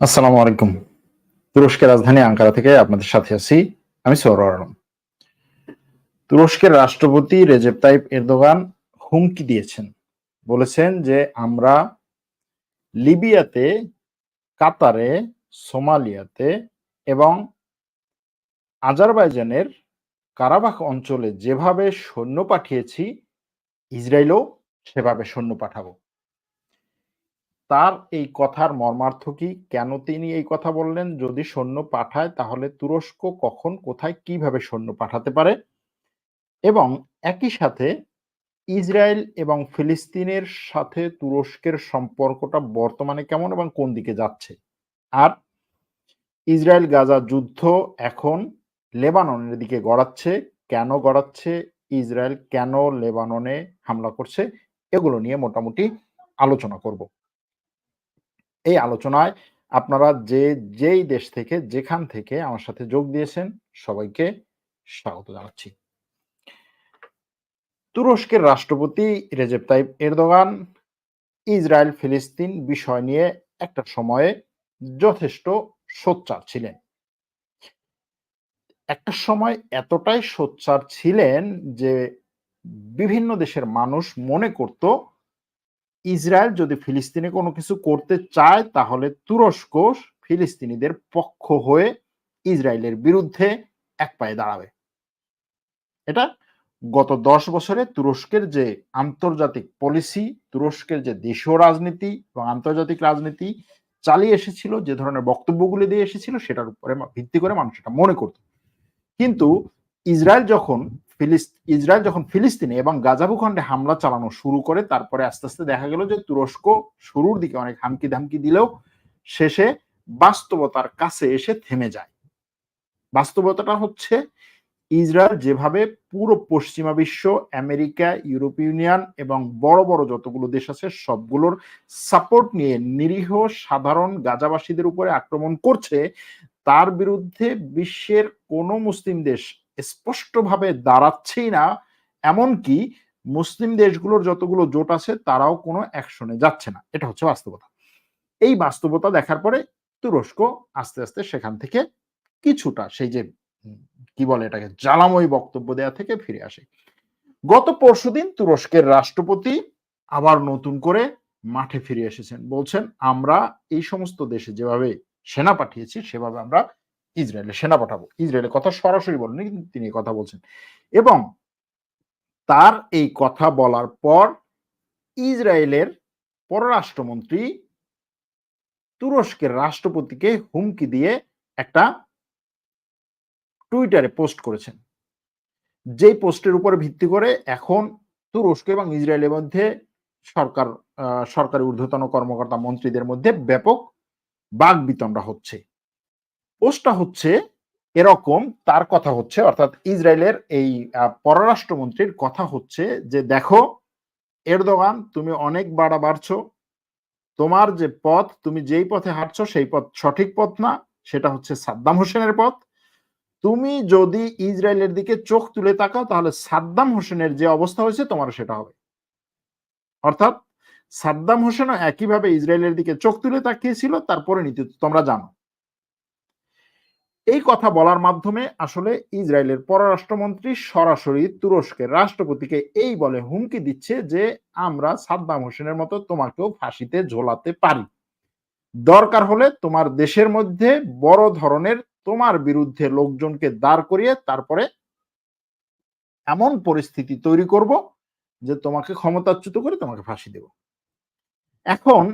আসসালামু আলাইকুম। তুরস্কের রাজধানী আঙ্কারা থেকে আপনাদের সাথে আছি আমি সৌরভ আলম। তুরস্কের রাষ্ট্রপতি রেজেপ তাইপ এরদোগান হুমকি দিয়েছেন। বলেছেন যে আমরা লিবিয়াতে, কাতারে, সোমালিয়াতে এবং আজারবাইজানের কারাবাখ অঞ্চলে যেভাবে সৈন্য পাঠিয়েছি, ইসরায়েলও সেভাবে সৈন্য পাঠাবো। তার এই কথার মর্মার্থ কি? কেন তিনি এই কথা বললেন? যদি সৈন্য পাঠায়, তাহলে তুরস্ক কখন, কোথায়, কীভাবে সৈন্য পাঠাতে পারে? এবং একই সাথে ইসরায়েল এবং ফিলিস্তিনের সাথে তুরস্কের সম্পর্কটা বর্তমানে কেমন এবং কোন দিকে যাচ্ছে? আর ইসরায়েল গাজা যুদ্ধ এখন লেবাননের দিকে গড়াচ্ছে। কেন গড়াচ্ছে? ইসরায়েল কেন লেবাননে হামলা করছে? এগুলো নিয়ে মোটামুটি আলোচনা করব। এই আলোচনায় আপনারা যে, যেই দেশ থেকে, যেখান থেকে আমার সাথে যোগ দিয়েছেন, সবাইকে স্বাগত জানাচ্ছি। তুরস্কের রাষ্ট্রপতি রেজেপ তাইব এরদোগান, ইসরায়েল, ফিলিস্তিন বিষয় নিয়ে একটা সময়ে যথেষ্ট সোচ্চার ছিলেন। একটা সময় এতটাই সোচ্চার ছিলেন যে বিভিন্ন দেশের মানুষ মনে করত ইসরায়েল যদি ফিলিস্তিনে কোনো কিছু করতে চায়, তাহলে তুরস্ক ফিলিস্তিনিদের পক্ষ হয়ে ইসরায়েলের বিরুদ্ধে এক পায়ে দাঁড়াবে। এটা গত দশ বছরে তুরস্কের যে আন্তর্জাতিক পলিসি, তুরস্কের যে দেশীয় রাজনীতি এবং আন্তর্জাতিক রাজনীতি চালিয়ে এসেছিল, যে ধরনের বক্তব্যগুলি দিয়ে এসেছিল, সেটার উপরে ভিত্তি করে মানুষ এটা মনে করত। কিন্তু ইসরায়েল যখন ইসরায়েল যখন ফিলিস্তিনে এবং গাজা ভূখণ্ডে হামলা চালানো শুরু করে, তারপরে আস্তে আস্তে দেখা গেল যে তুরস্ক শুরুর দিকে অনেক হামকি ধামকি দিলেও শেষে বাস্তবতার কাছে এসে থেমে যায়। বাস্তবতাটা হচ্ছে ইসরায়েল যেভাবে পুরো পশ্চিমা বিশ্ব, আমেরিকা ইউরোপীয় ইউনিয়ন এবং বড় বড় যতগুলো দেশ আছে সবগুলোর সাপোর্ট নিয়ে নিরীহ সাধারণ গাজাবাসীদের উপরে আক্রমণ করছে, তার বিরুদ্ধে বিশ্বের কোনো মুসলিম দেশ স্পষ্টভাবে দাঁড়াচ্ছেই না, এমনকি মুসলিম দেশগুলোর যতগুলো জোট আছে তারাও কোনো অ্যাকশনে যাচ্ছে না। এটা হচ্ছে বাস্তবতা। এই বাস্তবতা দেখার পরে তুরস্ক আস্তে আস্তে সেখান থেকে কিছুটা সেই যে কি বলে এটাকে, জ্বালাময় বক্তব্য দেওয়া থেকে ফিরে আসে। গত পরশুদিন তুরস্কের রাষ্ট্রপতি আবার নতুন করে মাঠে ফিরে এসেছেন। বলছেন, আমরা এই সমস্ত দেশে যেভাবে সেনা পাঠিয়েছি, সেভাবে আমরা ইসরায়েলে সেনা পাঠাবো। ইসরায়েলের কথা সরাসরি বলেন, কিন্তু তিনি কথা বলছেন। এবং তার এই কথা বলার পর ইসরায়েলের পররাষ্ট্রমন্ত্রী তুরস্কের রাষ্ট্রপতিকে হুমকি দিয়ে একটা টুইটারে পোস্ট করেছেন। যেই পোস্টের উপরে ভিত্তি করে এখন তুরস্ক এবং ইসরায়েলের মধ্যে সরকার সরকারি ঊর্ধ্বতন কর্মকর্তা মন্ত্রীদের মধ্যে ব্যাপক বাঘ বিতণ্ডা হচ্ছে। পোস্টটা হচ্ছে এরকম, তার কথা হচ্ছে, অর্থাৎ ইসরায়েলের এই পররাষ্ট্রমন্ত্রীর কথা হচ্ছে যে, দেখো, এরদোগান, তুমি অনেক বাড়া বাড়ছো। তোমার যে পথ, তুমি যেই পথে হাঁটছো, সেই পথ সঠিক পথ না, সেটা হচ্ছে সাদ্দাম হোসেনের পথ। তুমি যদি ইসরায়েলের দিকে চোখ তুলে তাকাও, তাহলে সাদ্দাম হোসেনের যে অবস্থা হয়েছে তোমার সেটা হবে। অর্থাৎ সাদ্দাম হোসেনও একইভাবে ইসরায়েলের দিকে চোখ তুলে তাকিয়েছিল, তারপরে নীতি তোমরা জানো। এই কথা বলার মাধ্যমে আসলে ইসরায়েলের পররাষ্ট্রমন্ত্রী সরাসরি তুরস্কের রাষ্ট্রপতিকে এই বলে হুমকি দিচ্ছে যে আমরা সাদ্দাম হোসেনের মতো তোমাকেও ফাঁসিতে ঝোলাতে পারি। দরকার হলে তোমার দেশের মধ্যে বড় ধরনের তোমার বিরুদ্ধে লোকজনকে দাঁড় করিয়ে তারপরে এমন পরিস্থিতি তৈরি করব যে তোমাকে ক্ষমতাচ্যুত করে তোমাকে ফাঁসি দেব। এখন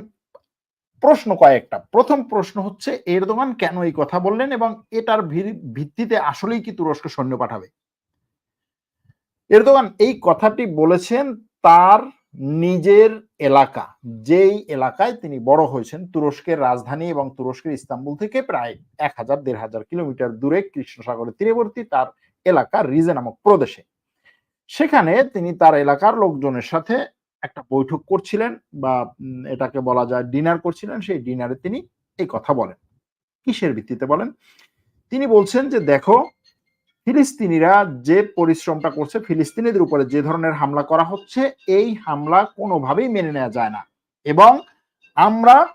প্রশ্ন কয়েকটা। প্রথম প্রশ্ন হচ্ছে, এরদোগান কেন এই কথা বললেন এবং এটার ভিত্তিতে আসলেই কি তুরস্ক সৈন্য পাঠাবে? এরদোগান এই কথাটি বলেছেন তার নিজের এলাকা, যেই এলাকায় তিনি বড় হয়েছেন, তুরস্কের রাজধানী এবং তুরস্কের ইস্তাম্বুল থেকে প্রায় এক হাজার, দেড় হাজার কিলোমিটার দূরে কৃষ্ণ সাগরের তীরবর্তী তার এলাকা রিজে নামক প্রদেশে। সেখানে তিনি তার এলাকার লোকজনের সাথে একটা বৈঠক করছিলেন বা এটাকে বলা যায় ডিনার করছিলেন, সেই ডিনারে তিনি এই কথা বলেন। কিসের ভিত্তিতে বলেন? তিনি বলছেন যে, দেখো, ফিলিস্তিনিরা যে পরিশ্রমটা করছে, ফিলিস্তিনিদের উপরে যে ধরনের হামলা করা হচ্ছে, এই হামলা কোনোভাবেই মেনে নেওয়া যায় না। এবং আমরা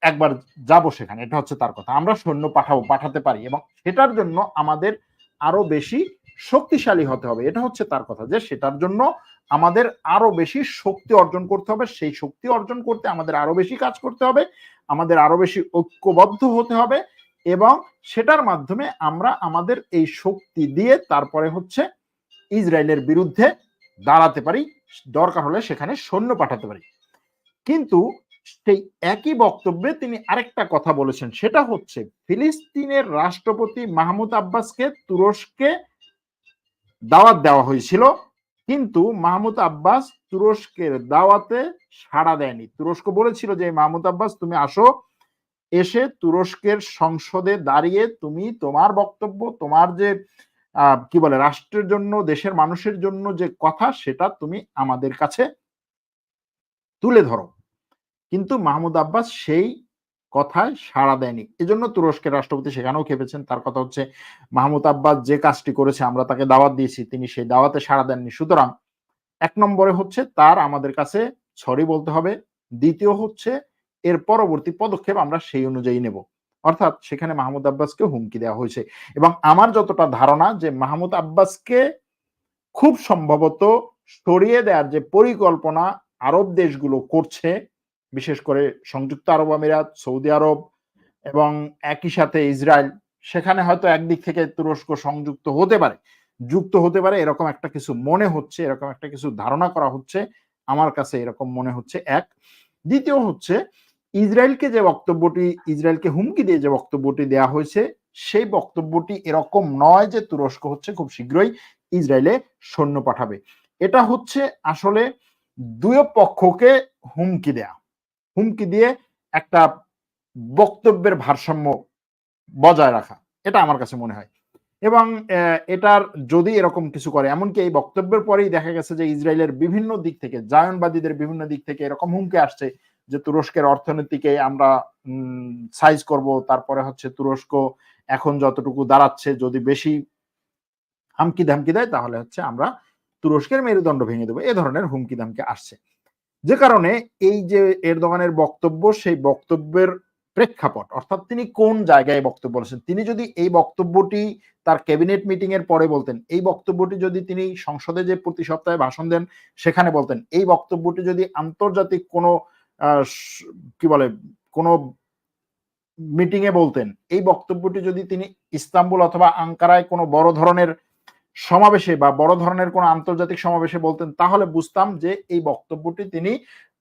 একবার যাব সেখানে। এটা হচ্ছে তার কথা। আমরা সৈন্য পাঠাবো, পাঠাতে পারি। এবং সেটার জন্য আমাদের আরও বেশি শক্তিশালী হতে হবে। এটা হচ্ছে তার কথা যে, সেটার জন্য আমাদের আরও বেশি শক্তি অর্জন করতে হবে। সেই শক্তি অর্জন করতে আমাদের আরও বেশি কাজ করতে হবে, আমাদের আরও বেশি ঐক্যবদ্ধ হতে হবে এবং সেটার মাধ্যমে আমরা আমাদের এই শক্তি দিয়ে তারপরে হচ্ছে ইসরায়েলের বিরুদ্ধে দাঁড়াতে পারি, দরকার হলে সেখানে সৈন্য পাঠাতে পারি। কিন্তু সেই একই বক্তব্যে তিনি আরেকটা কথা বলেছেন, সেটা হচ্ছে ফিলিস্তিনের রাষ্ট্রপতি মাহমুদ আব্বাসকে তুরস্কে দাওয়াত দেওয়া হয়েছিল। কিন্তু মাহমুদ আব্বাস তুরস্কের দাওয়াতে সাড়া দেয়নি। তুরস্ক বলেছিল যে মাহমুদ আব্বাস, তুমি আসো, এসে তুরস্কের সংসদে দাঁড়িয়ে তুমি তোমার বক্তব্য, তোমার যে কি বলে, রাষ্ট্রের জন্য, দেশের মানুষের জন্য যে কথা, সেটা তুমি আমাদের কাছে তুলে ধরো। কিন্তু মাহমুদ আব্বাস সেই কথায় সাড়া দেয়নি। এজন্য তুরস্কের রাষ্ট্রপতি সেখানেও খেপেছেন। তার কথা হচ্ছে, মাহমুদ আব্বাস যে কাজটি করেছে, আমরা তাকে দাওয়াত দিয়েছি, তিনি সেই দাওয়াতে সাড়া দেননি। সুতরাং এক নম্বরে হচ্ছে তার আমাদের কাছে সরি বলতে হবে। দ্বিতীয় হচ্ছে, এর পরবর্তী পদক্ষেপ আমরা সেই অনুযায়ী নেব। অর্থাৎ সেখানে মাহমুদ আব্বাসকে হুমকি দেওয়া হয়েছে। এবং আমার যতটা ধারণা যে মাহমুদ আব্বাসকে খুব সম্ভবত সরিয়ে দেওয়ার যে পরিকল্পনা আরব দেশগুলো করছে বিশেষ করে সংযুক্ত আরব আমিরাত, সৌদি আরব এবং একই সাথে ইসরায়েল, সেখানে হয়তো একদিক থেকে তুরস্ক সংযুক্ত হতে পারে, যুক্ত হতে পারে, এরকম একটা কিছু মনে হচ্ছে, এরকম একটা কিছু ধারণা করা হচ্ছে, আমার কাছে এরকম মনে হচ্ছে এক। দ্বিতীয় হচ্ছে, ইসরায়েলকে যে বক্তব্যটি, ইসরায়েলকে হুমকি দিয়ে যে বক্তব্যটি দেওয়া হয়েছে, সেই বক্তব্যটি এরকম নয় যে তুরস্ক হচ্ছে খুব শীঘ্রই ইসরায়েলে সৈন্য পাঠাবে। এটা হচ্ছে আসলে দুই পক্ষকে হুমকি দেয়া। হুমকি দিয়ে একটা বক্তব্যের ভারসাম্য বজায় রাখা। এটা আমার কাছে মনে হয়। এবং এটার যদি এরকম কিছু করে, এমনকি এই বক্তব্যের পরেই দেখা গেছে যে ইসরায়েলের বিভিন্ন দিক থেকে, জায়নবাদীদের বিভিন্ন দিক থেকে এরকম হুমকি আসছে যে তুরস্কের অর্থনীতিকে আমরা সাইজ করব, তারপরে হচ্ছে তুরস্ক এখন যতটুকু দাঁড়াচ্ছে, যদি বেশি হামকি ধামকি দেয়, তাহলে হচ্ছে আমরা তুরস্কের মেরুদণ্ড ভেঙে দেবো। এ ধরনের হুমকি ধামকি আসছে। যে কারণে এই যে এরদোগানের বক্তব্য, সেই বক্তব্যের প্রেক্ষাপট, অর্থাৎ তিনি কোন জায়গায় বক্তব্য বলেছেন, তিনি যদি এই বক্তব্যটি তার ক্যাবিনেট মিটিং এর পরে বলতেন, এই বক্তব্যটি যদি তিনি সংসদে যে প্রতি সপ্তাহে ভাষণ দেন, সেখানে বলতেন, এই বক্তব্যটি যদি আন্তর্জাতিক কোনো কি বলে, কোনো মিটিং এ বলতেন, এই বক্তব্যটি যদি তিনি ইস্তাম্বুল অথবা আঙ্কারায় কোনো বড় ধরনের সমাবেশে বা বড় ধরনের কোনো আন্তর্জাতিক সমাবেশে বলতেন, তাহলে বুঝতাম যে এই বক্তব্যটি তিনি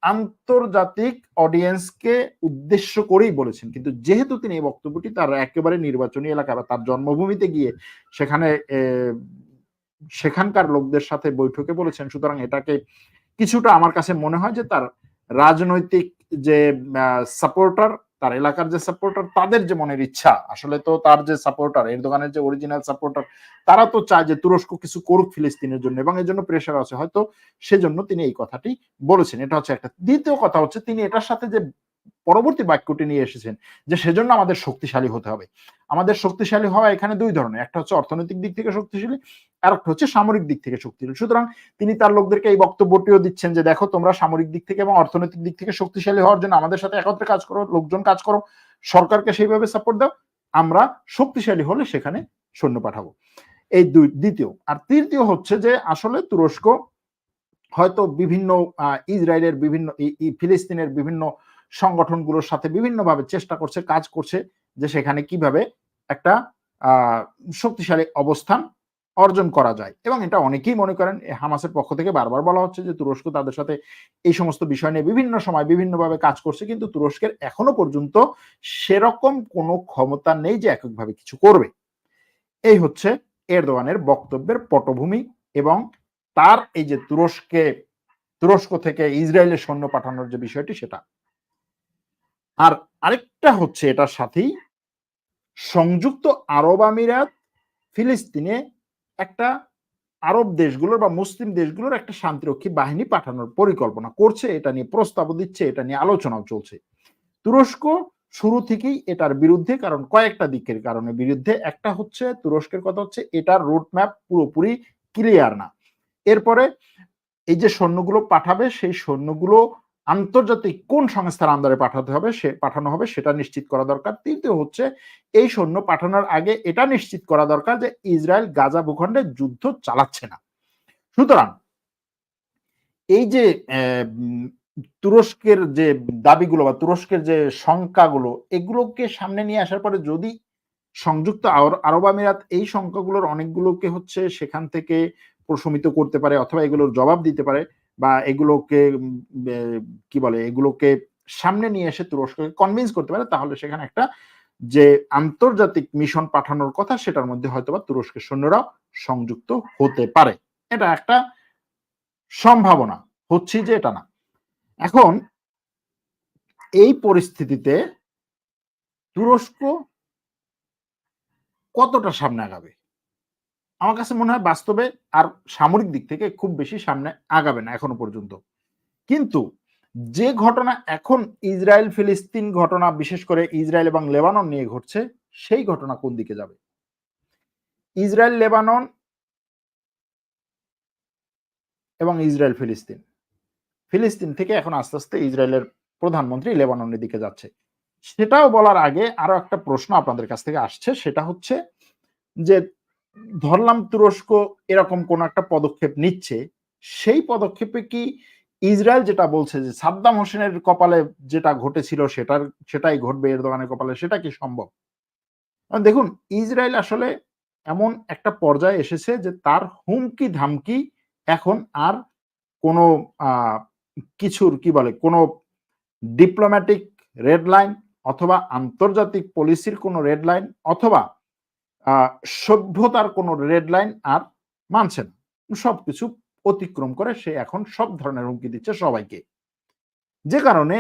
আন্তর্জাতিক অডিয়েন্সকে উদ্দেশ্য করেই বলেছেন। কিন্তু যেহেতু তিনি এই বক্তব্যটি তার একেবারে নির্বাচনী এলাকা বা তার জন্মভূমিতে গিয়ে সেখানে সেখানকার লোকদের সাথে বৈঠকে বলেছেন, সুতরাং এটাকে কিছুটা আমার কাছে মনে হয় যে তার রাজনৈতিক যে সাপোর্টার তার এলাকার যে সাপোর্টার তাদের যে মনের ইচ্ছা, আসলে তো তার যে সাপোর্টার এর দোকানের যে অরিজিনাল সাপোর্টার তারা তো চায় যে তুরস্ক কিছু করুক ফিলিস্তিনের জন্য এবং এর জন্য প্রেশার আছে। হয়তো সেজন্য তিনি এই কথাটি বলেছেন। এটা হচ্ছে একটা। দ্বিতীয় কথা হচ্ছে তিনি এটার সাথে যে পরবর্তী বাক্যটি নিয়ে এসেছেন যে সেজন্য আমাদের শক্তিশালী হতে হবে। আমাদের শক্তিশালী হওয়া এখানে দুই ধরনের, একটা হচ্ছে অর্থনৈতিক দিক থেকে শক্তিশালী, আর একটা হচ্ছে সামরিক দিক থেকে শক্তিশালী। সুতরাং তিনি তার লোকদেরকে এই বক্তব্যটিও দিচ্ছেন যে দেখো, তোমরা সামরিক দিক থেকে এবং অর্থনৈতিক দিক থেকে শক্তিশালী হওয়ার জন্য আমাদের সাথে একত্রে কাজ করো, লোকজন কাজ করো, সরকারকে সেইভাবে সাপোর্ট দাও, আমরা শক্তিশালী হলে সেখানে সৈন্য পাঠাবো। এই দুই, দ্বিতীয়, আর তৃতীয় হচ্ছে যে আসলে তুরস্ক হয়তো বিভিন্ন ইসরায়েলের বিভিন্ন ফিলিস্তিনের বিভিন্ন সংগঠনগুলোর সাথে বিভিন্নভাবে চেষ্টা করছে, কাজ করছে যে সেখানে কীভাবে একটা শক্তিশালী অবস্থান অর্জন করা যায়। এবং এটা অনেকেই মনে করেন হামাসের পক্ষ থেকে বারবার বলা হচ্ছে যে তুরস্ক তাদের সাথে এই সমস্ত বিষয় নিয়ে বিভিন্ন সময় বিভিন্নভাবে কাজ করছে, কিন্তু তুরস্কের এখনও পর্যন্ত সেরকম কোনো ক্ষমতা নেই যে এককভাবে কিছু করবে। এই হচ্ছে এরদোয়ানের বক্তব্যের পটভূমি এবং তার এই যে তুরস্কে, তুরস্ক থেকে ইসরায়েলের সৈন্য পাঠানোর যে বিষয়টি সেটা। আর আরেকটা হচ্ছে এটার সাথেই সংযুক্ত আরব আমিরাত, ফিলিস্তিনে একটা আরব দেশগুলোর বা মুসলিম দেশগুলোর একটা শান্তিরক্ষী বাহিনী পাঠানোর পরিকল্পনা করছে। এটা নিয়ে প্রস্তাব দিচ্ছে, এটা নিয়ে আলোচনাও চলছে। তুরস্ক শুরু থেকেই এটার বিরুদ্ধে, কারণ কয়েকটা দিকের কারণে বিরুদ্ধে। একটা হচ্ছে তুরস্কের কথা হচ্ছে, এটার রোড ম্যাপ পুরোপুরি ক্লিয়ার না। এরপরে এই যে সৈন্যগুলো পাঠাবে, সেই সৈন্যগুলো আন্তর্জাতিক কোন সংস্থার আন্দারে পাঠাতে হবে, সে পাঠানো হবে, সেটা নিশ্চিত করা দরকার। তৃতীয় হচ্ছে, এই সৈন্য পাঠানোর আগে এটা নিশ্চিত করা দরকার যে ইসরায়েল গাজা ভূখণ্ডে যুদ্ধ চালাচ্ছে না। সুতরাং এই যে তুরস্কের যে দাবিগুলো বা তুরস্কের যে সংখ্যাগুলো এগুলোকে সামনে নিয়ে আসার পরে যদি সংযুক্ত আরব আমিরাত এই সংখ্যাগুলোর অনেকগুলোকে হচ্ছে সেখান থেকে প্রশমিত করতে পারে অথবা এগুলোর জবাব দিতে পারে বা এগুলোকে কি বলে, এগুলোকে সামনে নিয়ে এসে তুরস্ককে কনভিন্স করতে পারে, তাহলে সেখানে একটা যে আন্তর্জাতিক মিশন পাঠানোর কথা, সেটার মধ্যে হয়তো বা তুরস্কের সৈন্যরাও সংযুক্ত হতে পারে। এটা একটা সম্ভাবনা, হচ্ছে যে এটা না। এখন এই পরিস্থিতিতে তুরস্ক কতটা সামনে আগাবে? আমার কাছে মনে হয় বাস্তবে আর সামরিক দিক থেকে খুব বেশি সামনে আগাবে না এখনও পর্যন্ত। কিন্তু যে ঘটনা এখন ইসরায়েল ফিলিস্তিন ঘটনা, বিশেষ করে ইসরায়েল এবং লেবানন নিয়ে ঘটছে, সেই ঘটনা কোন দিকে যাবে? ইসরায়েল লেবানন এবং ইসরায়েল ফিলিস্তিন ফিলিস্তিন থেকে এখন আস্তে আস্তে ইসরায়েলের প্রধানমন্ত্রী লেবাননের দিকে যাচ্ছে। সেটাও বলার আগে আরও একটা প্রশ্ন আপনাদের কাছ থেকে আসছে, সেটা হচ্ছে যে ধরলাম তুরস্ক এরকম কোন একটা পদক্ষেপ নিচ্ছে, সেই পদক্ষেপে কি ইসরায়েল যেটা বলছে যে সাদ্দাম হোসেনের কপালে যেটা ঘটেছিল সেটার, সেটাই ঘটবে এর দোকানের কপালে, সেটা কি সম্ভব? দেখুন, ইসরায়েল আসলে এমন একটা পর্যায়ে এসেছে যে তার হুমকি ধামকি এখন আর কোনো কিছুর কি বলে, কোনো ডিপ্লোম্যাটিক রেড লাইন অথবা আন্তর্জাতিক পলিসির কোনো রেড লাইন অথবা সভ্যতার কোনো রেড লাইন আর মানছে না। সবকিছু অতিক্রম করে সে এখন সব ধরনের হুমকি দিচ্ছে সবাইকে। যে কারণে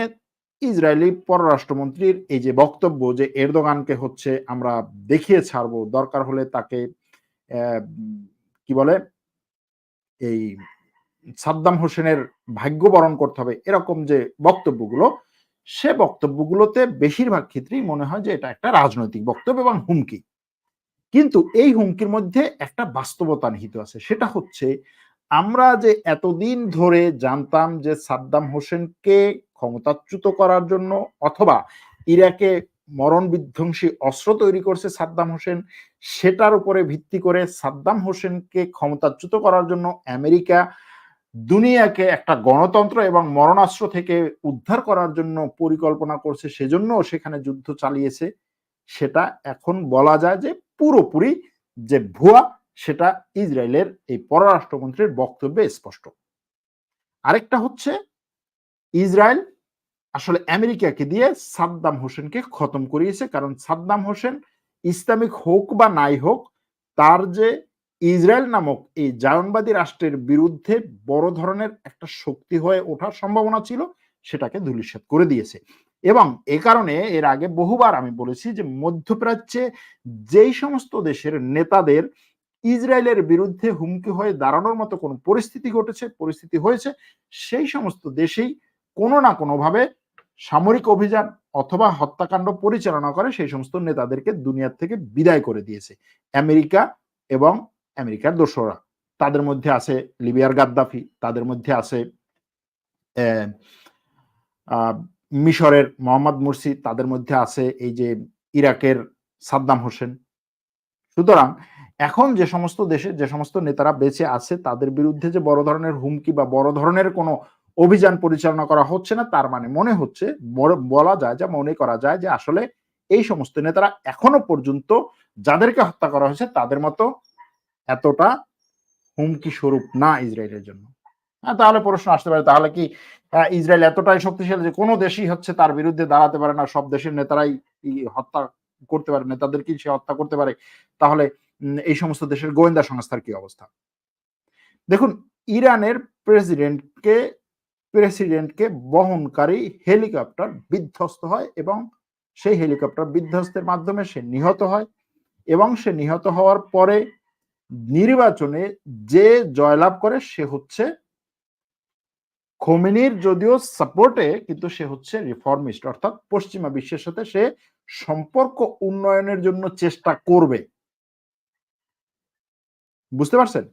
ইসরায়েলি পররাষ্ট্রমন্ত্রীর এই যে বক্তব্য যে এরদোগানকে হচ্ছে আমরা দেখিয়ে ছাড়বো, দরকার হলে তাকে কি বলে, এই সাদ্দাম হোসেনের ভাগ্য বরণ করতে হবে, এরকম যে বক্তব্যগুলো, সে বক্তব্যগুলোতে বেশিরভাগ ক্ষেত্রেই মনে হয় যে এটা একটা রাজনৈতিক বক্তব্য এবং হুমকি। কিন্তু এই হুমকির মধ্যে একটা বাস্তবতা নিহিত আছে। সেটা হচ্ছে, আমরা যে এতদিন ধরে জানতাম যে সাদ্দাম হোসেনকে ক্ষমতাচ্যুত করার জন্য অথবা ইরাকে মরণ বিধ্বংসী অস্ত্র তৈরি করছে সাদ্দাম হোসেন, সেটার উপরে ভিত্তি করে সাদ্দাম হোসেনকে ক্ষমতাচ্যুত করার জন্য আমেরিকা দুনিয়াকে একটা গণতন্ত্র এবং মরণাস্ত্র থেকে উদ্ধার করার জন্য পরিকল্পনা করছে সেজন্য সেখানে যুদ্ধ চালিয়েছে। সেটা এখন বলা যায় যে পুরোপুরি যে ভুয়া, সেটা ইসরায়েলের এই পররাষ্ট্রমন্ত্রীর বক্তব্যে স্পষ্ট। আরেকটা হচ্ছে, ইসরায়েল আসলে আমেরিকাকে দিয়ে সাদ্দাম হোসেনকে খতম করিয়েছে, কারণ সাদ্দাম হোসেন ইসলামিক হোক বা নাই হোক, তার যে ইসরায়েল নামক এই জায়নবাদী রাষ্ট্রের বিরুদ্ধে বড় ধরনের একটা শক্তি হয়ে ওঠার সম্ভাবনা ছিল, সেটাকে ধূলিসাৎ করে দিয়েছে। এবং এ কারণে এর আগে বহুবার আমি বলেছি যে মধ্যপ্রাচ্যে যেই সমস্ত দেশের নেতাদের ইসরায়েলের বিরুদ্ধে হুমকি হয়ে দাঁড়ানোর মতো কোনো পরিস্থিতি ঘটেছে, পরিস্থিতি হয়েছে, সেই সমস্ত দেশেই কোনো না কোনোভাবে সামরিক অভিযান অথবা হত্যাকাণ্ড পরিচালনা করে সেই সমস্ত নেতাদেরকে দুনিয়ার থেকে বিদায় করে দিয়েছে। আমেরিকা এবং আমেরিকার দোসরা তাদের মধ্যে আছে লিবিয়ার গাদ্দাফি, তাদের মধ্যে আছে মিশরের মোহাম্মদ মুরসি তাদের মধ্যে আছে এই যে ইরাকের সাদ্দাম হোসেন। সুতরাং এখন যে সমস্ত দেশে, যে সমস্ত নেতারা বেঁচে আছে, তাদের বিরুদ্ধে যে বড় ধরনের হুমকি বা বড় ধরনের কোনো অভিযান পরিচালনা করা হচ্ছে না, তার মানে মনে হচ্ছে বলা যায় যা, মনে করা যায় যে, আসলে এই সমস্ত নেতারা এখনও পর্যন্ত যাদেরকে হত্যা করা হয়েছে, তাদের মতো এতটা হুমকি স্বরূপ না ইসরায়েলের জন্য। হ্যাঁ তাহলে প্রশ্ন আসতে পারে, তাহলে কি ইসরায়েল এতটাই শক্তিশালী যে কোনো দেশই হচ্ছে তার বিরুদ্ধে দাঁড়াতে পারে না, সব দেশের নেতারাই হত্যা করতে পারে নেতাদেরকে সে হত্যা করতে পারে, তাহলে এই সমস্ত দেশের গোয়েন্দা সংস্থার কি অবস্থা? দেখুন, ইরানের প্রেসিডেন্টকে প্রেসিডেন্টকে বহনকারী হেলিকপ্টার বিধ্বস্ত হয় এবং সেই হেলিকপ্টার বিধ্বস্তের মাধ্যমে সে নিহত হয় এবং সে নিহত হওয়ার পরে নির্বাচনে যে জয়লাভ করে সে হচ্ছে খোমেনির যদিও সাপোর্টে, কিন্তু সে হচ্ছে রিফর্মিস্ট, অর্থাৎ পশ্চিমা বিশ্বের সাথে সে সম্পর্ক উন্নয়নের জন্য চেষ্টা করবে। বুঝতে পারছেন?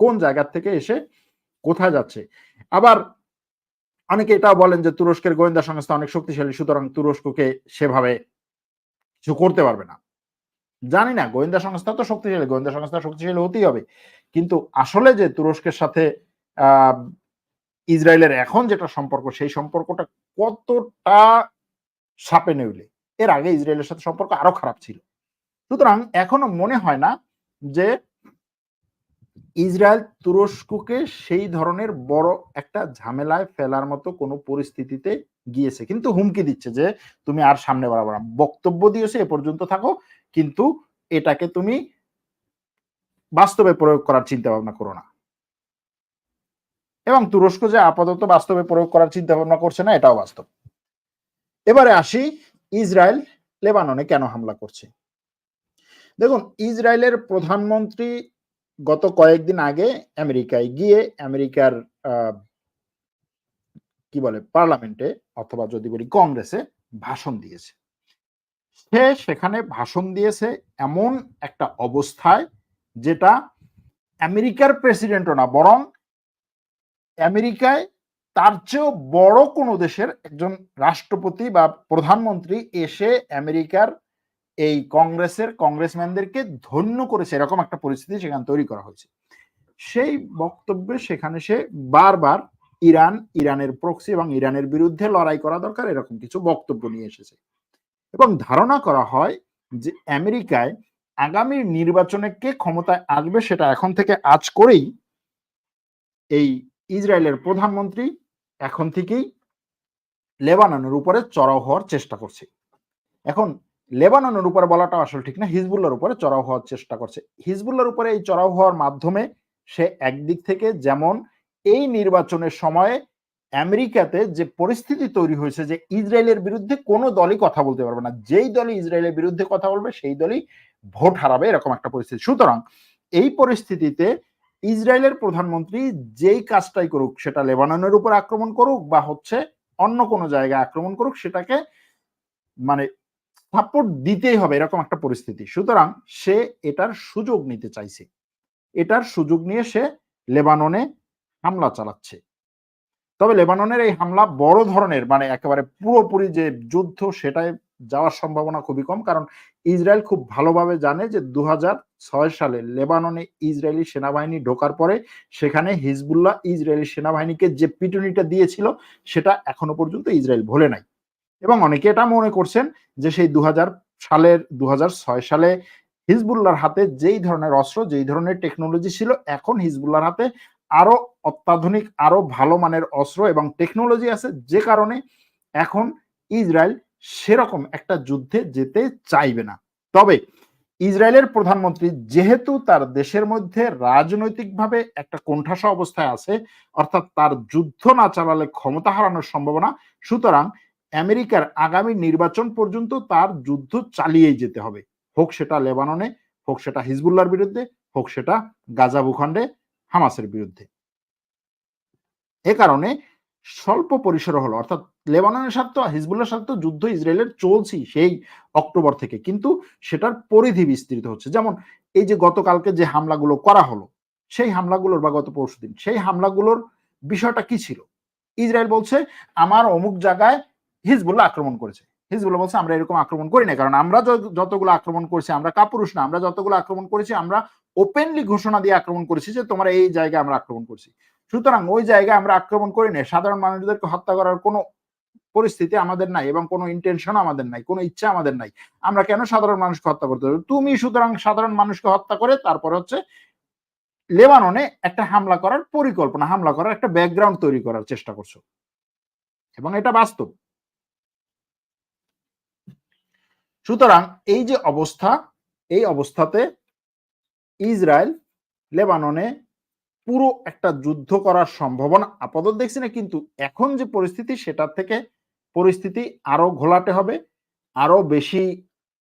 কোন জায়গা থেকে এসে কোথায় যাচ্ছে? আবার অনেকে এটা বলেন যে তুরস্কের গোয়েন্দা সংস্থা অনেক শক্তিশালী, সুতরাং তুরস্ককে সেভাবে কিছু করতে পারবে না। জানি না, গোয়েন্দা সংস্থা তো শক্তিশালী, গোয়েন্দা সংস্থা শক্তিশালী হতেই হবে। কিন্তু আসলে যে তুরস্কের সাথে ইসরায়েলের এখন যেটা সম্পর্ক, সেই সম্পর্কটা কতটা সাপে নেউলে। এর আগে ইসরায়েলের সাথে সম্পর্ক আরও খারাপ ছিল। সুতরাং এখনও মনে হয় না যে ইসরায়েল তুরস্ককে সেই ধরনের বড় একটা ঝামেলায় ফেলার মতো কোনো পরিস্থিতিতে গিয়েছে। কিন্তু হুমকি দিচ্ছে যে তুমি আর সামনে বাড়াবো না। বক্তব্য দিয়েছে এ পর্যন্ত থাকো, কিন্তু এটাকে তুমি বাস্তবে প্রয়োগ করার চিন্তা ভাবনা করো না। এবং তুরস্ক যে আপাতত বাস্তবে প্রয়োগ করার চিন্তা ভাবনা করছে না, এটাও বাস্তব। এবারে আসি ইসরায়েল লেবাননে কেন হামলা করছে। দেখুন, ইসরায়েলের প্রধানমন্ত্রী গত কয়েকদিন আগে আমেরিকায় গিয়ে আমেরিকার কি বলে, পার্লামেন্টে অথবা যদি বলি কংগ্রেসে ভাষণ দিয়েছে। সে সেখানে ভাষণ দিয়েছে এমন একটা অবস্থায় যেটা আমেরিকার প্রেসিডেন্টও না, বরং আমেরিকায় তার চেয়েও বড় কোনো দেশের একজন রাষ্ট্রপতি বা প্রধানমন্ত্রী এসে আমেরিকার এই কংগ্রেসের কংগ্রেসম্যানদেরকে ধন্য করেছে এরকম একটা পরিস্থিতি সেখানে তৈরি করা হয়েছে। সেই বক্তব্যে সেখানে সে বারবার ইরান, ইরানের প্রক্সি এবং ইরানের বিরুদ্ধে লড়াই করা দরকার এরকম কিছু বক্তব্য নিয়ে এসেছে। এবং ধারণা করা হয় যে আমেরিকায় আগামী নির্বাচনে কে ক্ষমতায় আসবে সেটা এখন থেকে আজ করেই এই ইসরায়েলের প্রধানমন্ত্রী এখন থেকেই লেবাননের উপরে চড়াও হওয়ার চেষ্টা করছে। এখন লেবাননের উপরে বলাটা আসলে ঠিক না হিজবুল্লার উপরে চড়াও হওয়ার চেষ্টা করছে। হিজবুল্লার উপরে এই চড়াও হওয়ার মাধ্যমে সে একদিক থেকে যেমন এই নির্বাচনের সময়ে আমেরিকাতে যে পরিস্থিতি তৈরি হয়েছে যে ইসরায়েলের বিরুদ্ধে কোনো দলই কথা বলতে পারবে না, যেই দলই ইসরায়েলের বিরুদ্ধে কথা বলবে সেই দলই ভোট হারাবে, এরকম একটা পরিস্থিতি। সুতরাং এই পরিস্থিতিতে ইসরায়েলের প্রধানমন্ত্রী যেই কাজটাই করুক, সেটা লেবাননের উপর আক্রমণ করুক বা হচ্ছে অন্য কোনো জায়গায় আক্রমণ করুক, সেটাকে মানে সাপোর্ট দিতেই হবে এরকম একটা পরিস্থিতি। সুতরাং সে এটার সুযোগ নিতে চাইছে। এটার সুযোগ নিয়ে সে লেবাননে হামলা চালাচ্ছে। তবে লেবাননের এই হামলা বড় ধরনের মানে একেবারে পুরোপুরি যে যুদ্ধ, সেটাই যাওয়ার সম্ভাবনা খুবই কম। কারণ ইসরায়েল খুব ভালোভাবে জানে যে দু ছয় সালে লেবাননে ইসরায়েলি সেনাবাহিনী ঢোকার পরে সেখানে হিজবুল্লাহ ইসরায়েলি সেনাবাহিনীকে যে পিটুনিটা দিয়েছিল, সেটা এখনও পর্যন্ত ইসরায়েল ভোলে নাই। এবং অনেকে এটা মনে করছেন যে সেই দু হাজার সালের দু হাজার ছয় সালে হিজবুল্লাহর হাতে যেই ধরনের অস্ত্র, যেই ধরনের টেকনোলজি ছিল, এখন হিজবুল্লাহর হাতে আরও অত্যাধুনিক, আরও ভালো মানের অস্ত্র এবং টেকনোলজি আছে যে কারণে এখন ইসরায়েল সেরকম একটা যুদ্ধে যেতে চাইবে না। তবে ইসরায়েলের প্রধানমন্ত্রী যেহেতু তার দেশের মধ্যে রাজনৈতিকভাবে একটা কোণঠাসা অবস্থায় আছে, অর্থাৎ তার যুদ্ধ না চালালে ক্ষমতা হারানোর সম্ভাবনা, সুতরাং আমেরিকার আগামী নির্বাচন পর্যন্ত তার যুদ্ধ চালিয়েই যেতে হবে। হোক সেটা লেবাননে, হোক সেটা হিজবুল্লার বিরুদ্ধে, হোক সেটা গাজা ভূখণ্ডে, হামাসের বিরুদ্ধে। এ কারণে স্বল্প পরিসরে হলো, অর্থাৎ লেবাননের সাথে হিজবুল্লার সাথে যুদ্ধ ইসরায়েলের চলছি সেই অক্টোবর থেকে। কিন্তু সেটার পরিধি বিস্তৃত হচ্ছে। যেমন এই যে গতকালকে যে হামলাগুলো করা হলো, সেই হামলাগুলোর বা গত পরশুদিন সেই হামলাগুলোর বিষয়টা কি ছিল? ইসরায়েল বলছে, আমার অমুক জায়গায় হিজবুল্লাহ আক্রমণ করেছে। হিজবুল্লাহ বলছে, আমরা এরকম আক্রমণ করি না কারণ আমরা যতগুলো আক্রমণ করেছি, আমরা কাপুরুষ না। আমরা যতগুলো আক্রমণ করেছি, আমরা ওপেনলি ঘোষণা দিয়ে আক্রমণ করেছি যে তোমরা এই জায়গায় আমরা আক্রমণ করছি। সুতরাং ওই জায়গায় আমরা আক্রমণ করি না সাধারণ মানুষদেরকে হত্যা করার কোনো পরিস্থিতি আমাদের নাই এবং কোনো ইন্টেনশন আমাদের নাই, কোনো ইচ্ছা আমাদের নাই। আমরা কেন সাধারণ মানুষকে হত্যা করতে তুমি সুতরাং সাধারণ মানুষকে হত্যা করে তারপর হচ্ছে লেবাননে একটা হামলা করার পরিকল্পনা, হামলা করার একটা ব্যাকগ্রাউন্ড তৈরি করার চেষ্টা করছ। এবং এটা বাস্তব। সুতরাং এই যে অবস্থা, এই অবস্থাতে ইসরায়েল লেবাননে পুরো একটা যুদ্ধ করার সম্ভাবনা আপাতত দেখছি না, কিন্তু এখন যে পরিস্থিতি সেটার থেকে পরিস্থিতি আরও ঘোলাটে হবে, আরও বেশি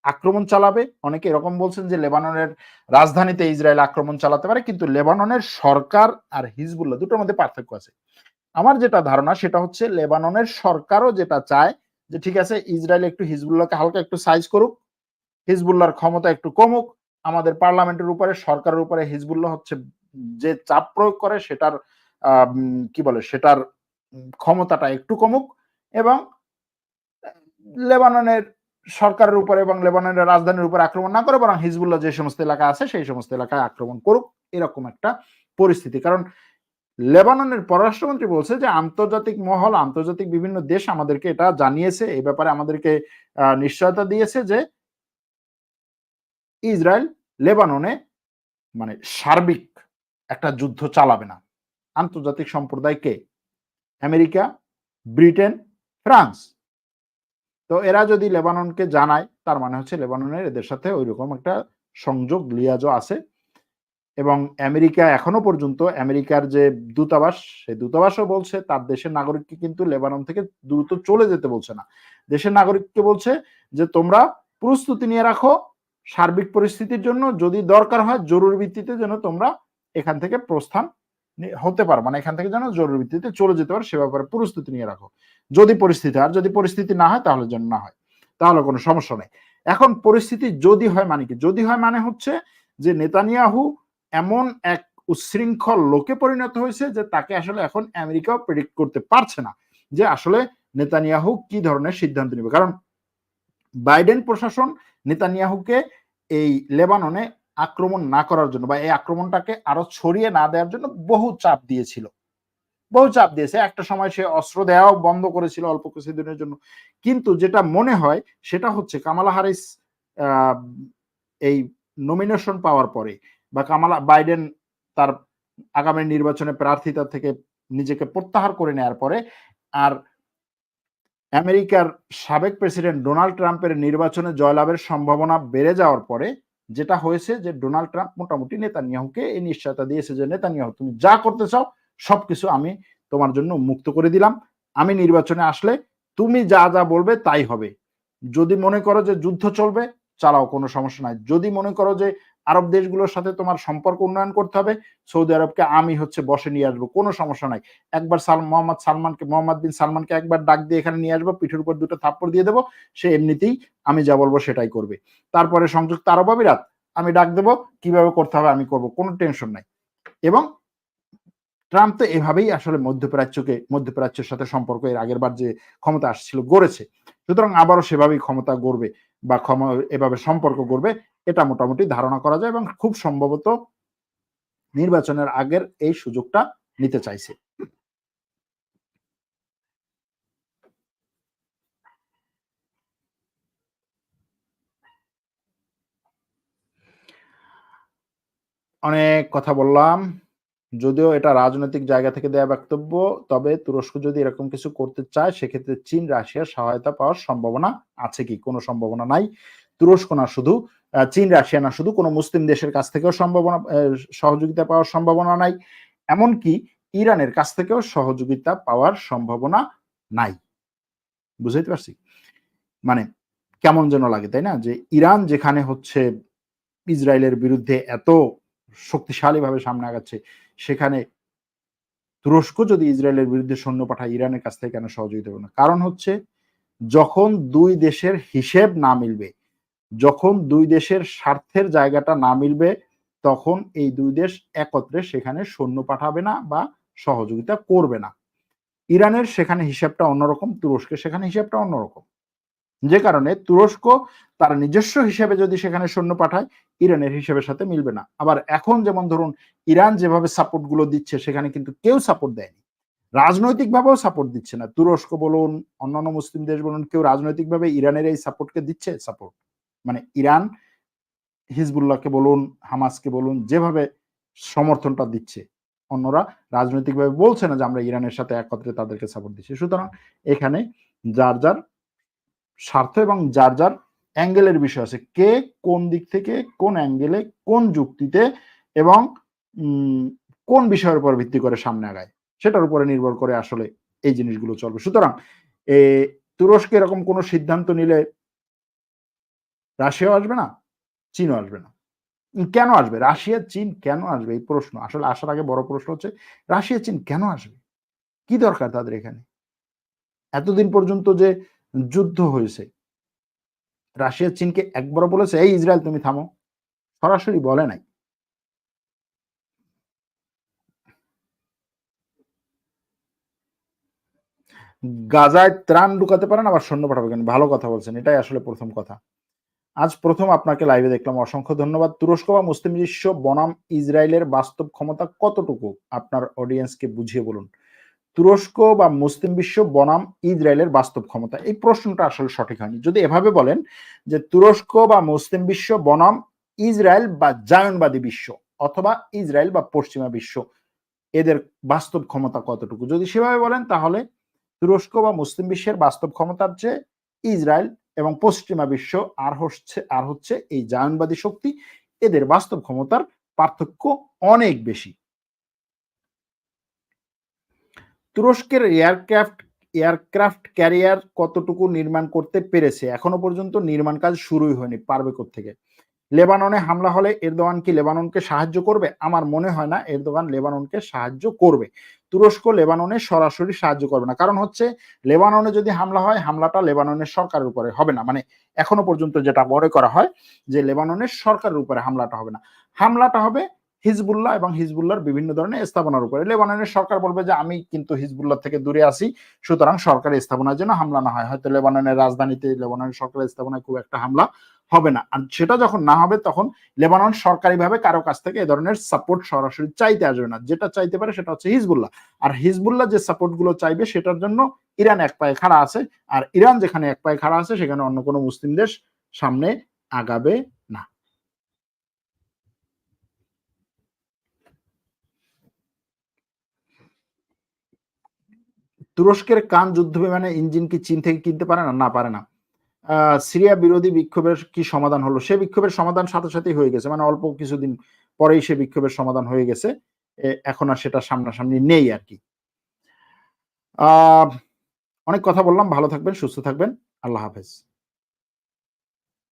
আক্রমণ চালাবে। অনেকে এরকম বলছেন যে লেবাননের রাজধানীতে ইসরায়েল আক্রমণ চালাতে পারে, কিন্তু লেবাননের সরকার আর হিজবুল্লাহ দুটোর মধ্যে পার্থক্য আছে। আমার যেটা ধারণা সেটা হচ্ছে লেবাননের সরকারও যেটা চায় যে ঠিক আছে, ইসরায়েল একটু হিজবুল্লাহকে হালকা একটু সাইজ করুক, হিজবুল্লাহর ক্ষমতা একটু কমুক, আমাদের পার্লামেন্টের উপরে, সরকারের উপরে হিজবুল্লাহ হচ্ছে যে চাপ প্রয়োগ করে সেটার কি বলে, সেটার ক্ষমতাটা একটু কমুক এবং লেবাননের সরকারের উপরে এবং লেবাননের রাজধানীর উপর আক্রমণ না করে বরং হিজবুল্লাহ যে সমস্ত এলাকা আছে, সেই সমস্ত এলাকায় আক্রমণ করুক, এরকম একটা পরিস্থিতি। কারণ লেবাননের পররাষ্ট্রমন্ত্রী বলছে যে, আন্তর্জাতিক মহল, আন্তর্জাতিক বিভিন্ন দেশ আমাদেরকে এটা জানিয়েছে, এই ব্যাপারে আমাদেরকে নিশ্চয়তা দিয়েছে যে, ইসরায়েল লেবাননে মানে সার্বিক একটা যুদ্ধ চালাবে না। আন্তর্জাতিক সম্প্রদায়কে আমেরিকা, ব্রিটেন, ফ্রান্স। তো এরা যদি লেবাননকে জানায়, তার মানে হচ্ছে লেবাননের এদের সাথে ওই রকম একটা সংযোগ লিয়াজও আছে। এবং আমেরিকা এখনও পর্যন্ত আমেরিকার যে দূতাবাস, সেই দূতাবাসও বলছে, তার দেশের নাগরিককে কিন্তু লেবানন থেকে দ্রুত চলে যেতে বলছে না। দেশের নাগরিককে বলছে যে, তোমরা প্রস্তুতি নিয়ে রাখো সার্বিক পরিস্থিতির জন্য, যদি দরকার হয় জরুরি ভিত্তিতে যেন তোমরা এখান থেকে প্রস্থান হতে পারো। মানে এখান থেকে যেন জরুরি ভিত্তিতে চলে যেতে পারো, সে ব্যাপারে প্রস্তুতি নিয়ে রাখো। যদি পরিস্থিতি, আর যদি পরিস্থিতি না হয়, তাহলে যেন না হয়। তাহলে কোনো সমস্যা নেই। এখন পরিস্থিতি যদি হয় মানে কি? যদি হয় মানে হচ্ছে যে নেতানিয়াহু এমন এক উচ্ছৃঙ্খল লোকে পরিণত হয়েছে যে তাকে আসলে এখন আমেরিকাও প্রেডিক্ট করতে পারছে না যে আসলে নেতানিয়াহু কি ধরনের সিদ্ধান্ত নেবে। কারণ বাইডেন প্রশাসন নেতানিয়াহুকে এই লেবাননে আক্রমণ না করার জন্য বা এই আক্রমণটাকে আরও ছড়িয়ে না দেওয়ার জন্য বহু চাপ দিয়েছিল। বহু চাপ দিয়েছে। একটা সময় সে অস্ত্র দেওয়াও বন্ধ করেছিল অল্প কিছুদিনের জন্য। কিন্তু যেটা মনে হয়, সেটা হচ্ছে কামালা হারিস এই নমিনেশন পাওয়ার পরে বা কামালা, বাইডেন তার আগামী নির্বাচনে প্রার্থিতা থেকে নিজেকে প্রত্যাহার করে নেওয়ার পরে আর আমেরিকার সাবেক প্রেসিডেন্ট ডোনাল্ড ট্রাম্পের নির্বাচনে জয়লাভের সম্ভাবনা বেড়ে যাওয়ার পরে যেটা হয়েছে যে ডোনাল্ড ট্রাম্প মোটামুটি নেতানিয়াহুকে এই নিশ্চয়তা দিয়েছে যে, নেতানিয়াহু, তুমি যা করতে চাও, সবকিছু আমি তোমার জন্য মুক্ত করে দিলাম। আমি নির্বাচনে আসলে তুমি যা যা বলবে তাই হবে। যদি মনে করো যে যুদ্ধ চলবে, চালাও, কোনো সমস্যা নাই। যদি মনে করো যে আরব দেশগুলোর সাথে তোমার সম্পর্ক উন্নয়ন করতে হবে। সৌদি আরবকে আমি হচ্ছে বসে নিয়ে আসব, কোনো সমস্যা নাই। একবার সাল, মোহাম্মদ সালমানকে, মোহাম্মদ বিন সালমানকে একবার ডাক দিয়ে এখানে নিয়ে আসব, পিঠের উপর দুটো থাপ্পড় দিয়ে দেবো, সে এমনিতেই আমি যা বলব সেটাই করবে। তারপরে সংযুক্ত আরব আমিরাত, আমি ডাক দেবো, কীভাবে করতে হবে আমি করব, কোনো টেনশন নাই। এবং ট্রাম্প তো এভাবেই আসলে মধ্যপ্রাচ্যকে, মধ্যপ্রাচ্যের সাথে সম্পর্ক, এর আগের বার যে ক্ষমতা আসছিল গড়েছে। সুতরাং আবারও সেভাবেই ক্ষমতা গড়বে বা ক্ষমা, এভাবে সম্পর্ক গড়বে এটা মোটামুটি ধারণা করা যায় এবং খুব সম্ভবত নির্বাচনের আগের এই সুযোগটা নিতে চাইছে। অনেক কথা বললাম। যদিও এটা রাজনৈতিক জায়গা থেকে দেয়া বক্তব্য, তবে তুরস্ক যদি এরকম কিছু করতে চায়, সেক্ষেত্রে চীন, রাশিয়ার সহায়তা পাওয়ার সম্ভাবনা আছে কি? কোনো সম্ভাবনা নাই। তুরস্ক না শুধু চীন, রাশিয়া না, শুধু কোনো মুসলিম দেশের কাছ থেকেও সম্ভাবনা সহযোগিতা পাওয়ার সম্ভাবনা নাই, এমনকি ইরানের কাছ থেকেও সহযোগিতা পাওয়ার সম্ভাবনা নাই। বুঝাইতে পারছি? মানে কেমন যেন লাগে, তাই না? যে ইরান যেখানে হচ্ছে ইসরায়েলের বিরুদ্ধে এত শক্তিশালীভাবে সামনে আগাচ্ছে, সেখানে তুরস্ক যদি ইসরায়েলের বিরুদ্ধে সৈন্য পাঠায়, ইরানের কাছ থেকে কেন সহযোগিতা করবে না? কারণ হচ্ছে যখন দুই দেশের হিসেব না মিলবে যখন দুই দেশের স্বার্থের জায়গাটা না মিলবে, তখন এই দুই দেশ একত্রে সেখানে সৈন্য পাঠাবে না বা সহযোগিতা করবে না। ইরানের সেখানে হিসাবটা অন্যরকম, তুরস্কের সেখানে হিসাবটা অন্যরকম। যে কারণে তুরস্ক তার নিজস্ব হিসেবে যদি সেখানে সৈন্য পাঠায়, ইরানের হিসেবের সাথে মিলবে না। আবার এখন যেমন ধরুন, ইরান যেভাবে সাপোর্টগুলো দিচ্ছে, সেখানে কিন্তু কেউ সাপোর্ট দেয়নি। রাজনৈতিকভাবেও সাপোর্ট দিচ্ছে না। তুরস্ক বলুন, অন্যান্য মুসলিম দেশ বলুন, কেউ রাজনৈতিকভাবে ইরানের এই সাপোর্টকে দিচ্ছে? সাপোর্ট মানে ইরান, হিজবুল্লাহকে বলুন, হামাসকে বলুন, যেভাবে সমর্থনটা দিচ্ছে। অন্যরা রাজনৈতিকভাবে বলছে না যে আমরা ইরানের সাথে একত্রে তাদেরকে সাপোর্ট দিচ্ছি। সুতরাং এখানে যার যার স্বার্থ এবং যার যার অ্যাঙ্গেলের বিষয় আছে। কে কোন দিক থেকে, কোন অ্যাঙ্গেলে কোন যুক্তিতে এবং কোন বিষয়ের উপর ভিত্তি করে সামনে আগায়। সেটার উপরে নির্ভর করে আসলে এই জিনিসগুলো চলবে। সুতরাং এ, তুরস্ক এরকম কোনো সিদ্ধান্ত নিলে রাশিয়াও আসবে না, চীনও আসবে না। কেন আসবে? রাশিয়া, চীন কেন আসবে? এই প্রশ্ন। আসলে আসার আগে বড় প্রশ্ন হচ্ছে, রাশিয়া, চীন কেন আসবে? কি দরকার তাদের এখানে? এতদিন পর্যন্ত যে যুদ্ধ হয়েছে, রাশিয়া, চীনকে একবার বলেছে, এই ইসরায়েল, তুমি থামো। সরাসরি বলে নাই। গাজায় ত্রাণ ঢুকাতে পারেন, আবার সৈন্য পাঠাবে কেন? ভালো কথা বলছেন, এটাই আসলে প্রথম কথা। আজ প্রথম আপনাকে লাইভে দেখলাম। অসংখ্য ধন্যবাদ। তুরস্ক বা মুসলিম বিশ্ব বনাম ইসরায়েলের বাস্তব ক্ষমতা কতটুকু? আপনার অডিয়েন্সকে বুঝিয়ে বলুন। তুরস্ক বা মুসলিম বিশ্ব বনাম ইসরায়েলের বাস্তব ক্ষমতা। এই প্রশ্নটা আসলে সঠিক হয়নি। যদি এভাবে বলেন যে তুরস্ক বা মুসলিম বিশ্ব বনাম ইসরায়েল বা জায়নবাদী বিশ্ব অথবা ইসরায়েল বা পশ্চিমা বিশ্ব, এদের বাস্তব ক্ষমতা কতটুকু? যদি সেভাবে বলেন তাহলে তুরস্ক বা মুসলিম বিশ্বের বাস্তব ক্ষমতার চেয়ে ইসরায়েল এবং পশ্চিমা বিশ্ব আর হচ্ছে আর হচ্ছে এই জায়নবাদী শক্তি, এদের বাস্তব ক্ষমতার পার্থক্য অনেক বেশি। তুরস্কের এয়ারক্রাফট এয়ারক্রাফট ক্যারিয়ার কতটুকু নির্মাণ করতে পেরেছে এখনও পর্যন্ত নির্মাণ কাজ শুরুই হয়নি, পারবে থেকে লেবাননে হামলা হলে এরদোয়ান কি লেবাননকে সাহায্য করবে? আমার মনে হয় না এরদোয়ান লেবাননকে সাহায্য করবে। তুরস্ক, লেবাননে সরাসরি সাহায্য করবে না। কারণ হচ্ছে, লেবাননে যদি হামলা হয়, হামলাটা লেবাননের সরকারের উপরে হবে না। মানে এখনও পর্যন্ত যেটা মনে করা হয়, যে লেবাননের সরকারের উপরে হামলাটা হবে না। হামলাটা হবে হিজবুল্লাহ এবং হিজবুল্লাহর বিভিন্ন ধরনের স্থাপনার উপরে। লেবাননের সরকার বলবে যে, আমি কিন্তু হিজবুল্লাহ থেকে দূরে আছি, সুতরাং সরকারি স্থাপনার জন্য হামলা না হয়। হয়তো লেবাননের রাজধানীতে লেবাননের সরকারি স্থাপনায় খুব একটা হামলা হবে না। আর সেটা যখন না হবে, তখন লেবানন সরকারিভাবে কারও কাছ থেকে এ ধরনের সাপোর্ট সরাসরি চাইতে আসবে না। যেটা চাইতে পারে সেটা হচ্ছে হিজবুল্লাহ। আর হিজবুল্লাহ যে সাপোর্টগুলো চাইবে, সেটার জন্য ইরান এক পায়ে খাড়া আছে। আর ইরান যেখানে এক পায়ে খাড়া আছে, সেখানে অন্য কোনো মুসলিম দেশ সামনে আগাবে না তুরস্কের কান যুদ্ধ বিমানে ইঞ্জিন কি চীন থেকে কিনতে পারে না? না, পারে না। সিরিয়া বিরোধী বিক্ষোভের কি সমাধান হলো? সে বিক্ষোভের সমাধান সাথে সাথেই হয়ে গেছে। মানে অল্প কিছুদিন পরেই সে বিক্ষোভের সমাধান হয়ে গেছে। এখন আর সেটা সামনাসামনি নেই আর কি। অনেক কথা বললাম। ভালো থাকবেন, সুস্থ থাকবেন। আল্লাহ হাফেজ।